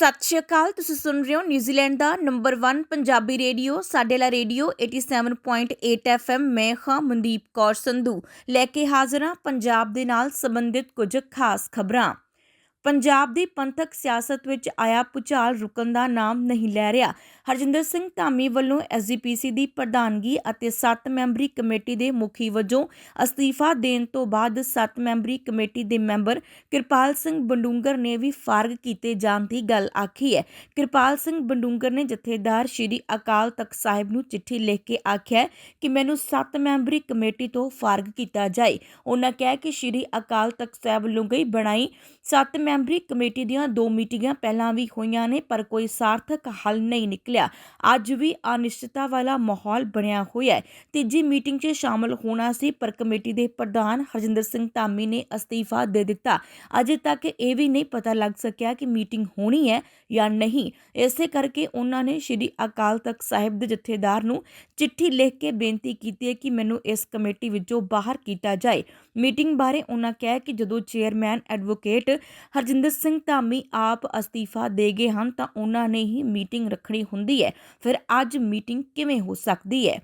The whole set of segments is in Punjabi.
ਸਤਿ ਸ਼੍ਰੀ ਅਕਾਲ, ਤੁਸੀਂ ਸੁਣ ਰਹੇ ਹੋ ਨਿਊਜ਼ੀਲੈਂਡ ਦਾ ਨੰਬਰ 1 ਪੰਜਾਬੀ ਰੇਡੀਓ। ਸਾਡੇ ਲਾ ਰੇਡੀਓ 87.8 FM ਮੈਂ ਹਾਂ ਮਨਦੀਪ ਕੌਰ ਸੰਧੂ। ਲੈ ਕੇ ਹਾਜ਼ਰ ਹਾਂ ਪੰਜਾਬ ਦੇ ਨਾਲ ਸੰਬੰਧਿਤ ਕੁਝ ਖਾਸ ਖਬਰਾਂ। ਪੰਜਾਬ ਦੀ ਪੰਥਕ ਸਿਆਸਤ ਵਿੱਚ ਆਇਆ ਭੁਚਾਲ ਰੁਕਣ ਦਾ ਨਾਮ ਨਹੀਂ ਲੈ ਰਿਹਾ। ਹਰਜਿੰਦਰ ਸਿੰਘ ਧਾਮੀ ਵੱਲੋਂ ਐਸਜੀਪੀਸੀ ਦੀ ਪ੍ਰਧਾਨਗੀ ਅਤੇ 7 ਮੈਂਬਰੀ ਕਮੇਟੀ ਦੇ ਮੁਖੀ ਵਜੋਂ ਅਸਤੀਫਾ ਦੇਣ ਤੋਂ ਬਾਅਦ 7 ਮੈਂਬਰੀ ਕਮੇਟੀ ਦੇ ਮੈਂਬਰ ਕਿਰਪਾਲ ਸਿੰਘ ਬੰਡੂੰਗਰ ਨੇ ਵੀ ਫਾਰਗ ਕੀਤੇ ਜਾਣ ਦੀ ਗੱਲ ਆਖੀ ਹੈ। ਕਿਰਪਾਲ ਸਿੰਘ ਬੰਡੂੰਗਰ ਨੇ ਜਥੇਦਾਰ ਸ਼੍ਰੀ ਅਕਾਲ ਤਖਤ ਸਾਹਿਬ ਨੂੰ ਚਿੱਠੀ ਲਿਖ ਕੇ ਆਖਿਆ ਕਿ ਮੈਨੂੰ 7 ਮੈਂਬਰੀ ਕਮੇਟੀ ਤੋਂ ਫਾਰਗ ਕੀਤਾ ਜਾਏ। ਉਹਨਾਂ ਕਿਹਾ ਕਿ ਸ਼੍ਰੀ ਅਕਾਲ ਤਖਤ ਸਾਹਿਬ ਵੱਲੋਂ ਗਈ ਬਣਾਈ 7 ਮੈਂਬਰੀ ਕਮੇਟੀ ਦੀਆਂ ਦੋ ਮੀਟਿੰਗਾਂ ਪਹਿਲਾਂ ਵੀ ਹੋਈਆਂ ਨੇ, ਪਰ ਕੋਈ ਸਾਰਥਕ ਹੱਲ ਨਹੀਂ ਨਿਕਲਿਆ। ਅੱਜ ਵੀ ਅਨਿਸ਼ਚਿਤਤਾ ਵਾਲਾ ਮਾਹੌਲ ਬਣਿਆ ਹੋਇਆ ਹੈ। ਤੀਜੀ ਮੀਟਿੰਗ 'ਚ ਸ਼ਾਮਲ ਹੋਣਾ ਸੀ, ਪਰ ਕਮੇਟੀ ਦੇ ਪ੍ਰਧਾਨ ਹਰਜਿੰਦਰ ਸਿੰਘ ਧਾਮੀ ਨੇ ਅਸਤੀਫਾ ਦੇ ਦਿੱਤਾ। ਅਜੇ ਤੱਕ ਇਹ ਵੀ ਨਹੀਂ ਪਤਾ ਲੱਗ ਸਕਿਆ ਕਿ ਮੀਟਿੰਗ ਹੋਣੀ ਹੈ ਜਾਂ ਨਹੀਂ। ਇਸੇ ਕਰਕੇ ਉਹਨਾਂ ਨੇ ਸ਼੍ਰੀ ਅਕਾਲ ਤਖਤ ਸਾਹਿਬ ਦੇ ਜਥੇਦਾਰ ਨੂੰ ਚਿੱਠੀ ਲਿਖ ਕੇ ਬੇਨਤੀ ਕੀਤੀ ਹੈ ਕਿ ਮੈਨੂੰ ਇਸ ਕਮੇਟੀ ਵਿੱਚੋਂ ਬਾਹਰ ਕੀਤਾ ਜਾਏ। ਮੀਟਿੰਗ ਬਾਰੇ ਉਹਨਾਂ ਕਿਹਾ ਕਿ ਜਦੋਂ ਚੇਅਰਮੈਨ ਐਡਵੋਕੇਟ ਹਰਜਿੰਦਰ ਸਿੰਘ ਧਾਮੀ ਆਪ ਅਸਤੀਫਾ ਦੇ ਗਏ ਹਨ ਤਾਂ ਉਹਨਾਂ ਨੇ ਹੀ ਮੀਟਿੰਗ ਰੱਖਣੀ ਹੁੰਦੀ ਹੈ। ਫਿਰ ਅੱਜ ਮੀਟਿੰਗ ਕਿਵੇਂ ਹੋ ਸਕਦੀ ਹੈ?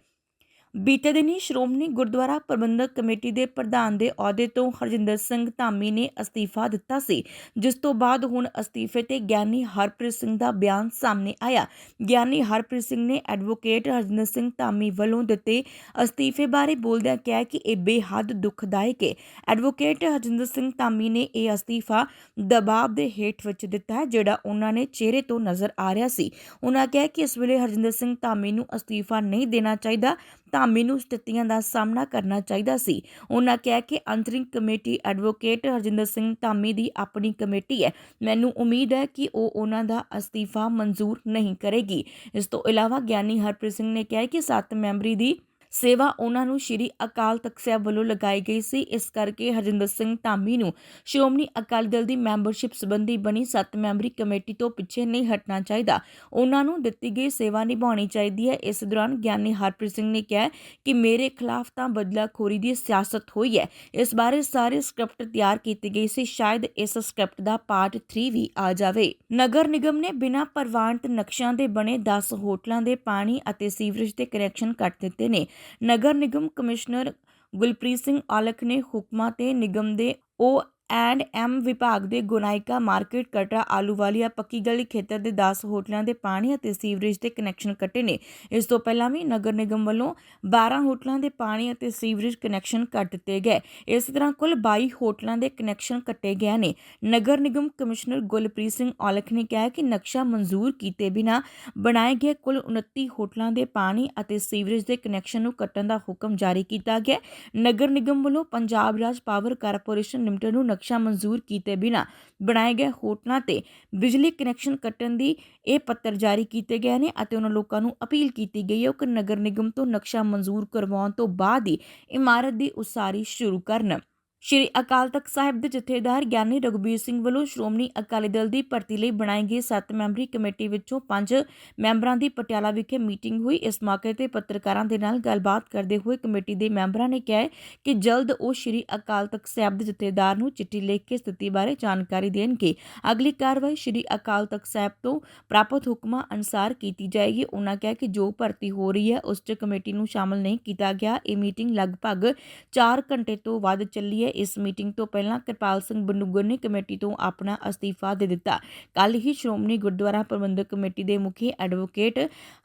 ਬੀਤੇ ਦਿਨੀ ਸ਼੍ਰੋਮਣੀ ਗੁਰਦੁਆਰਾ ਪ੍ਰਬੰਧਕ ਕਮੇਟੀ ਦੇ ਪ੍ਰਧਾਨ ਦੇ ਅਹੁਦੇ ਤੋਂ ਹਰਜਿੰਦਰ ਸਿੰਘ ਧਾਮੀ ਨੇ ਅਸਤੀਫਾ ਦਿੱਤਾ ਸੀ, ਜਿਸ ਤੋਂ ਬਾਅਦ ਹੁਣ ਅਸਤੀਫੇ ਤੇ ਗਿਆਨੀ ਹਰਪ੍ਰੀਤ ਸਿੰਘ ਦਾ ਬਿਆਨ ਸਾਹਮਣੇ ਆਇਆ। ਗਿਆਨੀ ਹਰਪ੍ਰੀਤ ਸਿੰਘ ਨੇ ਐਡਵੋਕੇਟ ਹਰਜਿੰਦਰ ਸਿੰਘ ਧਾਮੀ ਵੱਲੋਂ ਦਿੱਤੇ ਅਸਤੀਫੇ ਬਾਰੇ ਬੋਲਦਿਆਂ ਕਿਹਾ ਕਿ ਇਹ ਬੇਹੱਦ ਦੁਖਦਾਇਕ ਹੈ ਐਡਵੋਕੇਟ ਹਰਜਿੰਦਰ ਸਿੰਘ ਧਾਮੀ ਨੇ ਇਹ ਅਸਤੀਫਾ ਦਬਾਅ ਦੇ ਹੇਠ ਵਿੱਚ ਦਿੱਤਾ ਹੈ, ਜਿਹੜਾ ਉਹਨਾਂ ਨੇ ਚਿਹਰੇ ਤੋਂ ਨਜ਼ਰ ਆ ਰਿਹਾ ਸੀ। ਉਹਨਾਂ ਕਿਹਾ ਕਿ ਇਸ ਵੇਲੇ ਹਰਜਿੰਦਰ ਸਿੰਘ ਧਾਮੀ ਨੂੰ ਅਸਤੀਫਾ ਨਹੀਂ ਦੇਣਾ ਚਾਹੀਦਾ ਧਾਮੀ ਨੂੰ ਸਥਿਤੀਆਂ ਦਾ ਸਾਹਮਣਾ ਕਰਨਾ ਚਾਹੀਦਾ ਸੀ। ਉਹਨਾਂ ਕਿਹਾ ਕਿ ਅੰਤਰਿੰਗ ਕਮੇਟੀ ਐਡਵੋਕੇਟ ਹਰਜਿੰਦਰ ਸਿੰਘ ਧਾਮੀ ਦੀ ਆਪਣੀ ਕਮੇਟੀ ਹੈ। ਮੈਨੂੰ ਉਮੀਦ ਹੈ ਕਿ ਉਹ ਉਹਨਾਂ ਦਾ ਅਸਤੀਫਾ ਮਨਜ਼ੂਰ ਨਹੀਂ ਕਰੇਗੀ। ਇਸ ਤੋਂ ਇਲਾਵਾ ਗਿਆਨੀ ਹਰਪ੍ਰੀਤ ਸਿੰਘ ਨੇ ਕਿਹਾ ਕਿ 7 ਮੈਂਬਰੀ ਦੀ ਸੇਵਾ ਉਹਨਾਂ ਨੂੰ ਸ਼੍ਰੀ ਅਕਾਲ ਤਖਤ ਸਾਹਿਬ ਵੱਲੋਂ ਲਗਾਈ ਗਈ ਸੀ। ਇਸ ਕਰਕੇ ਹਰਜਿੰਦਰ ਸਿੰਘ ਧਾਮੀ ਨੂੰ ਸ਼੍ਰੋਮਣੀ ਅਕਾਲੀ ਦਲ ਦੀ ਮੈਂਬਰਸ਼ਿਪ ਸੰਬੰਧੀ ਬਣੀ 7 ਮੈਂਬਰੀ ਕਮੇਟੀ ਤੋਂ ਪਿੱਛੇ ਨਹੀਂ ਹਟਣਾ ਚਾਹੀਦਾ। ਉਹਨਾਂ ਨੂੰ ਦਿੱਤੀ ਗਈ ਸੇਵਾ ਨਿਭਾਉਣੀ ਚਾਹੀਦੀ ਹੈ। ਇਸ ਦੌਰਾਨ ਗਿਆਨੀ ਹਰਪ੍ਰੀਤ ਸਿੰਘ ਨੇ ਕਿਹਾ ਕਿ ਮੇਰੇ ਖਿਲਾਫ ਤਾਂ ਬਦਲਾਖੋਰੀ ਦੀ ਸਿਆਸਤ ਹੋਈ ਹੈ। ਇਸ ਬਾਰੇ ਸਾਰੇ ਸਕ੍ਰਿਪਟ ਤਿਆਰ ਕੀਤੀ ਗਈ ਸੀ। ਸ਼ਾਇਦ ਇਸ ਸਕ੍ਰਿਪਟ ਦਾ ਪਾਰਟ 3 ਵੀ ਆ ਜਾਵੇ। ਨਗਰ ਨਿਗਮ ਨੇ ਬਿਨਾਂ ਪ੍ਰਵਾਨਿਤ ਨਕਸ਼ਿਆਂ ਦੇ ਬਣੇ 10 ਹੋਟਲਾਂ ਦੇ ਪਾਣੀ ਅਤੇ ਸੀਵਰੇਜ ਦੇ ਕਨੈਕਸ਼ਨ ਕੱਟ ਦਿੱਤੇ ਨੇ। ਨਗਰ ਨਿਗਮ ਕਮਿਸ਼ਨਰ ਗੁਲਪ੍ਰੀਤ ਸਿੰਘ ਆਲਖ ਨੇ ਹੁਕਮਾਂ ਤੇ ਨਿਗਮ ਦੇ ਓ ਐਂਡ ਐਮ ਵਿਭਾਗ ਦੇ ਗੁਨਾਇਕਾ, ਮਾਰਕੀਟ, ਕਟਰਾ, ਆਲੂਵਾਲੀਆ, ਪੱਕੀ ਗਲੀ ਖੇਤਰ ਦੇ 10 ਹੋਟਲਾਂ ਦੇ ਪਾਣੀ ਅਤੇ ਸੀਵਰੇਜ ਦੇ ਕਨੈਕਸ਼ਨ ਕੱਟੇ ਨੇ। ਇਸ ਤੋਂ ਪਹਿਲਾਂ ਵੀ ਨਗਰ ਨਿਗਮ ਵੱਲੋਂ 12 ਹੋਟਲਾਂ ਦੇ ਪਾਣੀ ਅਤੇ ਸੀਵਰੇਜ ਕਨੈਕਸ਼ਨ ਕੱਟ ਦਿੱਤੇ ਗਏ। ਇਸ ਤਰ੍ਹਾਂ ਕੁੱਲ 22 ਹੋਟਲਾਂ ਦੇ ਕਨੈਕਸ਼ਨ ਕੱਟੇ ਗਏ ਨੇ। ਨਗਰ ਨਿਗਮ ਕਮਿਸ਼ਨਰ ਗੁਲਪ੍ਰੀਤ ਸਿੰਘ ਔਲਖ ਨੇ ਕਿਹਾ ਕਿ ਨਕਸ਼ਾ ਮਨਜ਼ੂਰ ਕੀਤੇ ਬਿਨਾ ਬਣਾਏ ਗਏ ਕੁੱਲ 29 ਹੋਟਲਾਂ ਦੇ ਪਾਣੀ ਅਤੇ ਸੀਵਰੇਜ ਦੇ ਕਨੈਕਸ਼ਨ ਨੂੰ ਕੱਟਣ ਦਾ ਹੁਕਮ ਜਾਰੀ ਕੀਤਾ ਗਿਆ। ਨਗਰ ਨਿਗਮ ਵੱਲੋਂ Punjab Raj power corporation limited ਨੂੰ ਨਕਸ਼ਾ ਮਨਜ਼ੂਰ ਕੀਤੇ ਬਿਨਾ ਬਣਾਏ ਗਏ ਹੋਟਲਾਂ ਤੇ ਬਿਜਲੀ ਕਨੈਕਸ਼ਨ ਕੱਟਣ ਦੀ ਇਹ ਪੱਤਰ ਜਾਰੀ ਕੀਤੇ ਗਏ ਨੇ ਅਤੇ ਉਹਨਾਂ ਲੋਕਾਂ ਨੂੰ ਅਪੀਲ ਕੀਤੀ ਗਈ ਹੈ ਕਿ ਨਗਰ ਨਿਗਮ ਤੋਂ ਨਕਸ਼ਾ ਮਨਜ਼ੂਰ ਕਰਵਾਉਣ ਤੋਂ ਬਾਅਦ ਹੀ ਇਮਾਰਤ ਦੀ ਉਸਾਰੀ ਸ਼ੁਰੂ ਕਰਨ। ਸ਼੍ਰੀ ਅਕਾਲ ਤਖਤ ਸਾਹਿਬ ਦੇ ਜਥੇਦਾਰ ਗਿਆਨੀ ਰਘਬੀਰ ਸਿੰਘ ਵੱਲੋਂ ਸ਼੍ਰੋਮਣੀ ਅਕਾਲੀ ਦਲ ਦੀ ਭਰਤੀ ਲਈ ਬਣਾਈ ਗਈ 7 ਮੈਂਬਰੀ ਕਮੇਟੀ ਵਿੱਚੋਂ 5 ਮੈਂਬਰਾਂ ਦੀ ਪਟਿਆਲਾ ਵਿਖੇ ਮੀਟਿੰਗ ਹੋਈ। ਇਸ ਮੌਕੇ ਤੇ ਪੱਤਰਕਾਰਾਂ ਦੇ ਨਾਲ ਗੱਲਬਾਤ ਕਰਦੇ ਹੋਏ ਕਮੇਟੀ ਦੇ ਮੈਂਬਰਾਂ ਨੇ ਕਿਹਾ ਕਿ ਜਲਦ ਉਹ ਸ਼੍ਰੀ ਅਕਾਲ ਤਖਤ ਸਾਹਿਬ ਦੇ ਜਥੇਦਾਰ ਨੂੰ ਚਿੱਠੀ ਲਿਖ ਕੇ ਸਥਿਤੀ ਬਾਰੇ ਜਾਣਕਾਰੀ ਦੇਣਗੇ। ਅਗਲੀ ਕਾਰਵਾਈ ਸ਼੍ਰੀ ਅਕਾਲ ਤਖਤ ਸਾਹਿਬ ਤੋਂ ਪ੍ਰਾਪਤ ਹੁਕਮਾਂ ਅਨੁਸਾਰ ਕੀਤੀ ਜਾਏਗੀ। ਉਹਨਾਂ ਕਿਹਾ ਕਿ ਜੋ ਭਰਤੀ ਹੋ ਰਹੀ ਹੈ, ਉਸ 'ਚ ਕਮੇਟੀ ਨੂੰ ਸ਼ਾਮਲ ਨਹੀਂ ਕੀਤਾ ਗਿਆ। ਇਹ ਮੀਟਿੰਗ ਲਗਭਗ 4 ਘੰਟੇ ਤੋਂ ਵੱਧ ਚੱਲੀ ਹੈ। ਇਸ ਮੀਟਿੰਗ ਤੋਂ ਪਹਿਲਾਂ ਕਿਰਪਾਲ ਸਿੰਘ ਬਨੂਗਰ ਨੇ ਕਮੇਟੀ ਤੋਂ ਆਪਣਾ ਅਸਤੀਫਾ ਦੇ ਦਿੱਤਾ। ਕੱਲ ਹੀ ਸ਼੍ਰੋਮਣੀ ਗੁਰਦੁਆਰਾ ਪ੍ਰਬੰਧਕ ਕਮੇਟੀ ਦੇ ਮੁਖੀ ਐਡਵੋਕੇਟ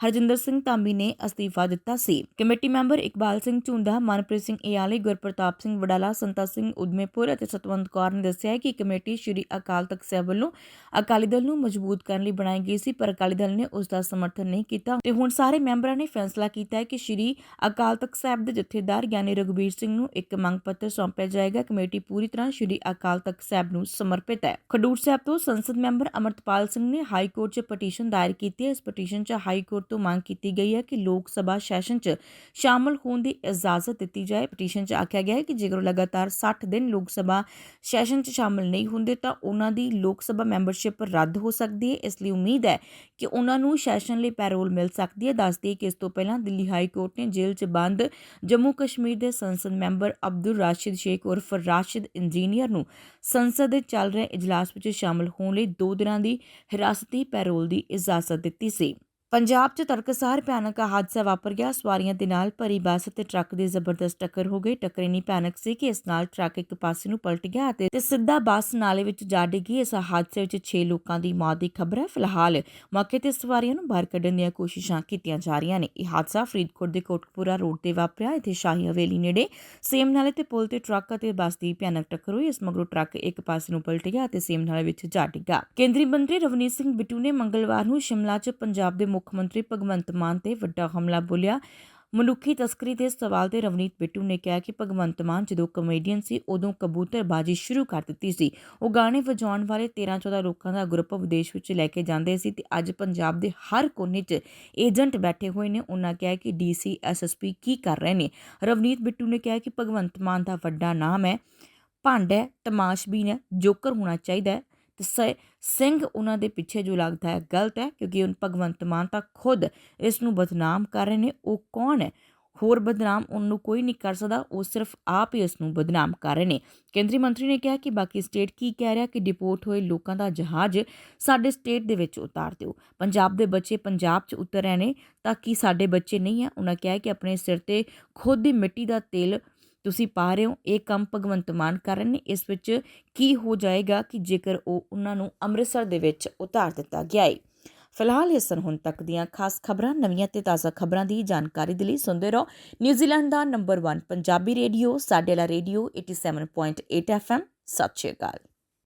ਹਰਜਿੰਦਰ ਸਿੰਘ ਧਾਮੀ ਨੇ ਅਸਤੀਫਾ ਦਿੱਤਾ ਸੀ। ਕਮੇਟੀ ਮੈਂਬਰ ਇਕਬਾਲ ਸਿੰਘ ਝੁੰਦਾ, ਮਨਪ੍ਰੀਤ ਸਿੰਘ ਏਆਲੀ, ਗੁਰਪ੍ਰਤਾਪ ਸਿੰਘ ਵਡਾਲਾ, ਸੰਤਾ ਸਿੰਘ ਉਦਮੇਪੁਰ ਅਤੇ ਸਤਵੰਤ ਕੌਰ ਨੇ ਦੱਸਿਆ ਕਿ ਕਮੇਟੀ ਸ਼੍ਰੀ ਅਕਾਲ ਤਖਤ ਸਾਹਿਬ ਵੱਲੋਂ ਅਕਾਲੀ ਦਲ ਨੂੰ ਮਜ਼ਬੂਤ ਕਰਨ ਲਈ ਬਣਾਈ ਗਈ ਸੀ, ਪਰ ਅਕਾਲੀ ਦਲ ਨੇ ਉਸ ਦਾ ਸਮਰਥਨ ਨਹੀਂ ਕੀਤਾ। ਤੇ ਹੁਣ ਸਾਰੇ ਮੈਂਬਰਾਂ ਨੇ ਫੈਸਲਾ ਕੀਤਾ ਹੈ ਕਿ ਸ਼੍ਰੀ ਅਕਾਲ ਤਖਤ ਸਾਹਿਬ ਦੇ ਜਥੇਦਾਰ ਗਿਆਨੀ ਰਘਬੀਰ ਸਿੰਘ ਨੂੰ ਇੱਕ ਮੰਗ ਪੱਤਰ ਸੌਂਪਿਆ ਜਾਏਗਾ। ਕਮੇਟੀ ਪੂਰੀ ਤਰ੍ਹਾਂ ਸ਼੍ਰੀ ਅਕਾਲ ਤਖਤ ਸਾਹਿਬ ਨੂੰ ਸਮਰਪਿਤ ਹੈ। ਖਡੂਰ ਸਾਹਿਬ ਤੋਂ ਸੰਸਦ ਮੈਂਬਰ ਅਮਰਤਪਾਲ ਸਿੰਘ ਨੇ ਹਾਈ ਕੋਰਟ 'ਚ ਪਟੀਸ਼ਨ ਦਾਇਰ ਕੀਤੀ ਹੈ। ਇਸ ਪਟੀਸ਼ਨ 'ਚ ਹਾਈ ਕੋਰਟ ਤੋਂ ਮੰਗ ਕੀਤੀ ਗਈ ਹੈ ਕਿ ਲੋਕ ਸਭਾ ਸੈਸ਼ਨ 'ਚ ਸ਼ਾਮਲ ਹੋਣ ਦੀ ਇਜਾਜ਼ਤ ਦਿੱਤੀ ਜਾਏ। ਪਟੀਸ਼ਨ 'ਚ ਆਖਿਆ ਗਿਆ ਹੈ ਕਿ ਜੇਕਰ ਲਗਾਤਾਰ 60 ਦਿਨ ਲੋਕ ਸਭਾ ਸੈਸ਼ਨ 'ਚ ਸ਼ਾਮਲ ਨਹੀਂ ਹੁੰਦੇ ਤਾਂ ਉਹਨਾਂ ਦੀ ਲੋਕ ਸਭਾ ਮੈਂਬਰਸ਼ਿਪ ਰੱਦ ਹੋ ਸਕਦੀ ਹੈ। ਇਸ ਲਈ ਉਮੀਦ ਹੈ ਕਿ ਉਹਨਾਂ ਨੂੰ ਸੈਸ਼ਨ ਲਈ ਪੈਰੋਲ ਮਿਲ ਸਕਦੀ ਹੈ। ਦੱਸਦੀ ਕਿ ਇਸ ਤੋਂ ਪਹਿਲਾਂ ਦਿੱਲੀ ਹਾਈ ਕੋਰਟ ਨੇ ਜੇਲ੍ਹ 'ਚ ਬੰਦ ਜੰਮੂ ਕਸ਼ਮੀਰ ਦੇ ਸੰਸਦ ਮੈਂਬਰ ਅਬਦੁਲ ਰਾਸ਼ਿਦ ਸ਼ੇਖ ਉਰਫ ਉਰਫ ਰਾਸ਼ਿਦ ਇੰਜੀਨੀਅਰ ਨੂੰ ਸੰਸਦ ਦੇ ਚੱਲ ਰਹੇ ਇਜਲਾਸ ਵਿੱਚ ਸ਼ਾਮਲ ਹੋਣ ਲਈ 2 ਦਿਨਾਂ ਦੀ ਹਿਰਾਸਤੀ ਪੈਰੋਲ ਦੀ ਇਜਾਜ਼ਤ ਦਿੱਤੀ ਸੀ। ਪੰਜਾਬ 'ਚ ਤੜਕਸਾਰ ਭਿਆਨਕ ਹਾਦਸਾ ਵਾਪਰ ਗਿਆ। ਸਵਾਰੀਆਂ ਦੇ ਨਾਲ ਭਰੀ ਬੱਸ ਤੇ ਟਰੱਕ ਦੀ ਜ਼ਬਰਦਸਤ ਟੱਕਰ ਹੋ ਗਈ। ਟੱਕਰ ਇੰਨੀ ਭਿਆਨਕ ਸੀ ਕਿ ਇਸ ਨਾਲ ਟਰੱਕ ਇੱਕ ਪਾਸੇ ਨੂੰ ਪਲਟ ਗਿਆ ਅਤੇ ਤੇ ਸਿੱਧਾ ਬੱਸ ਨਾਲੇ ਵਿੱਚ ਜਾ ਡਿੱਗੀ। ਇਸ ਹਾਦਸੇ ਵਿੱਚ 6 ਲੋਕਾਂ ਦੀ ਮੌਤ ਦੀ ਖਬਰ ਹੈ। ਫਿਲਹਾਲ ਮੌਕੇ ਤੇ ਸਵਾਰੀਆਂ ਨੂੰ ਬਾਹਰ ਕੱਢਣ ਦੀਆਂ ਕੋਸ਼ਿਸ਼ਾਂ ਕੀਤੀਆਂ ਜਾ ਰਹੀਆਂ ਨੇ। ਇਹ ਹਾਦਸਾ ਫਰੀਦਕੋਟ ਦੇ ਕੋਟਕਪੂਰਾ ਰੋਡ ਤੇ ਵਾਪਰਿਆ। ਇੱਥੇ ਸ਼ਾਹੀ ਹਵੇਲੀ ਨੇੜੇ ਸੇਮ ਨਾਲੇ ਤੇ ਪੁਲ ਤੇ ਟਰੱਕ ਅਤੇ ਬੱਸ ਦੀ ਭਿਆਨਕ ਟੱਕਰ ਹੋਈ। ਇਸ ਮਗਰੋਂ ਟਰੱਕ ਇੱਕ ਪਾਸੇ ਨੂੰ ਪਲਟ ਗਿਆ ਅਤੇ ਸੇਮ ਨਾਲੇ ਵਿੱਚ ਜਾ ਡਿੱਗਾ। ਕੇਂਦਰੀ ਮੰਤਰੀ ਰਵਨੀਤ ਸਿੰਘ ਬਿੱਟੂ ਨੇ ਮੰਗਲਵਾਰ ਨੂੰ ਸ਼ਿਮਲਾ 'ਚ ਪੰਜਾਬ ਦੇ ਮੁੱਖ ਮੰਤਰੀ ਭਗਵੰਤ ਮਾਨ ਤੇ ਵੱਡਾ ਹਮਲਾ ਬੋਲਿਆ। ਮਨੁੱਖੀ ਤਸਕਰੀ ਦੇ ਸਵਾਲ ਤੇ ਰਵਨੀਤ ਬਿੱਟੂ ਨੇ ਕਿਹਾ ਕਿ ਭਗਵੰਤ ਮਾਨ ਜਦੋਂ ਕਮੇਡੀਅਨ ਸੀ, ਉਦੋਂ ਕਬੂਤਰਬਾਜੀ ਸ਼ੁਰੂ ਕਰ ਦਿੱਤੀ ਸੀ। ਉਹ ਗਾਣੇ ਵਜਾਉਣ ਵਾਲੇ 13-14 ਲੋਕਾਂ ਦਾ ਗਰੁੱਪ ਵਿਦੇਸ਼ ਵਿੱਚ ਲੈ ਕੇ ਜਾਂਦੇ ਸੀ ਤੇ ਅੱਜ ਪੰਜਾਬ ਦੇ ਹਰ ਕੋਨੇ 'ਚ ਏਜੰਟ ਬੈਠੇ ਹੋਏ ਨੇ। ਉਹਨਾਂ ਕਿਹਾ ਕਿ ਡੀਸੀ ਐਸਐਸਪੀ ਕੀ ਕਰ ਰਹੇ ਨੇ? ਰਵਨੀਤ ਬਿੱਟੂ ਨੇ ਕਿਹਾ ਕਿ ਭਗਵੰਤ ਮਾਨ ਦਾ ਵੱਡਾ ਨਾਮ ਹੈ, ਭੰਡ ਹੈ ਤਮਾਸ਼ਬੀਨ ਹੈ, ਜੋਕਰ ਹੋਣਾ ਚਾਹੀਦਾ ਹੈ। ਤੇ ਸ- ਸਿੰਘ ਉਹਨਾਂ ਦੇ ਪਿੱਛੇ ਜੋ ਲੱਗਦਾ ਹੈ, ਗਲਤ ਹੈ, ਕਿਉਂਕਿ ਉਹ ਭਗਵੰਤ ਮਾਨ ਤਾਂ ਖੁਦ ਇਸ ਨੂੰ ਬਦਨਾਮ ਕਰ ਰਹੇ ਨੇ, ਉਹ ਕੌਣ ਹੈ? ਹੋਰ ਬਦਨਾਮ ਉਹਨੂੰ ਕੋਈ ਨਹੀਂ ਕਰ ਸਕਦਾ, ਉਹ ਸਿਰਫ ਆਪ ਹੀ ਇਸ ਨੂੰ ਬਦਨਾਮ ਕਰ ਰਹੇ ਨੇ। ਕੇਂਦਰੀ ਮੰਤਰੀ ਨੇ ਕਿਹਾ ਕਿ ਬਾਕੀ ਸਟੇਟ ਕੀ ਕਹਿ ਰਿਹਾ ਕਿ ਡਿਪੋਰਟ ਹੋਏ ਲੋਕਾਂ ਦਾ ਜਹਾਜ਼ ਸਾਡੇ ਸਟੇਟ ਦੇ ਵਿੱਚ ਉਤਾਰ ਦਿਓ। ਪੰਜਾਬ ਦੇ ਬੱਚੇ ਪੰਜਾਬ 'ਚ ਉਤਰ ਰਹੇ ਨੇ, ਤਾਂ ਕਿ ਸਾਡੇ ਬੱਚੇ ਨਹੀਂ ਹੈ? ਉਹਨਾਂ ਕਿਹਾ ਕਿ ਆਪਣੇ ਸਿਰ ਤੇ ਖੁਦ ਦੀ ਮਿੱਟੀ ਦਾ ਤੇਲ ਤੁਸੀਂ ਪਾ ਰਹੇ ਹੋ, ਇਹ ਕੰਮ ਭਗਵੰਤ ਮਾਨ ਕਰ ਰਹੇ ਨੇ, ਇਸ ਵਿੱਚ ਕੀ ਹੋ ਜਾਏਗਾ ਕਿ ਜੇਕਰ ਉਹ ਉਹਨਾਂ ਨੂੰ ਅੰਮ੍ਰਿਤਸਰ ਦੇ ਵਿੱਚ ਉਤਾਰ ਦਿੱਤਾ ਗਿਆ ਹੈ ਫਿਲਹਾਲ ਇਹ ਸਨ ਹੁਣ ਤੱਕ ਦੀਆਂ ਖਾਸ ਖਬਰਾਂ, ਨਵੀਆਂ ਤੇ ਤਾਜ਼ਾ ਖਬਰਾਂ ਦੀ ਜਾਣਕਾਰੀ ਦੇ ਲਈ ਸੁਣਦੇ ਰਹੋ ਨਿਊਜ਼ੀਲੈਂਡ ਦਾ ਨੰਬਰ 1 ਪੰਜਾਬੀ ਰੇਡੀਓ, ਸਾਡੇ ਵਾਲਾ ਰੇਡੀਓ 87.8 ਐਫਐਮ ਸਤਿ ਸ਼੍ਰੀ ਅਕਾਲ।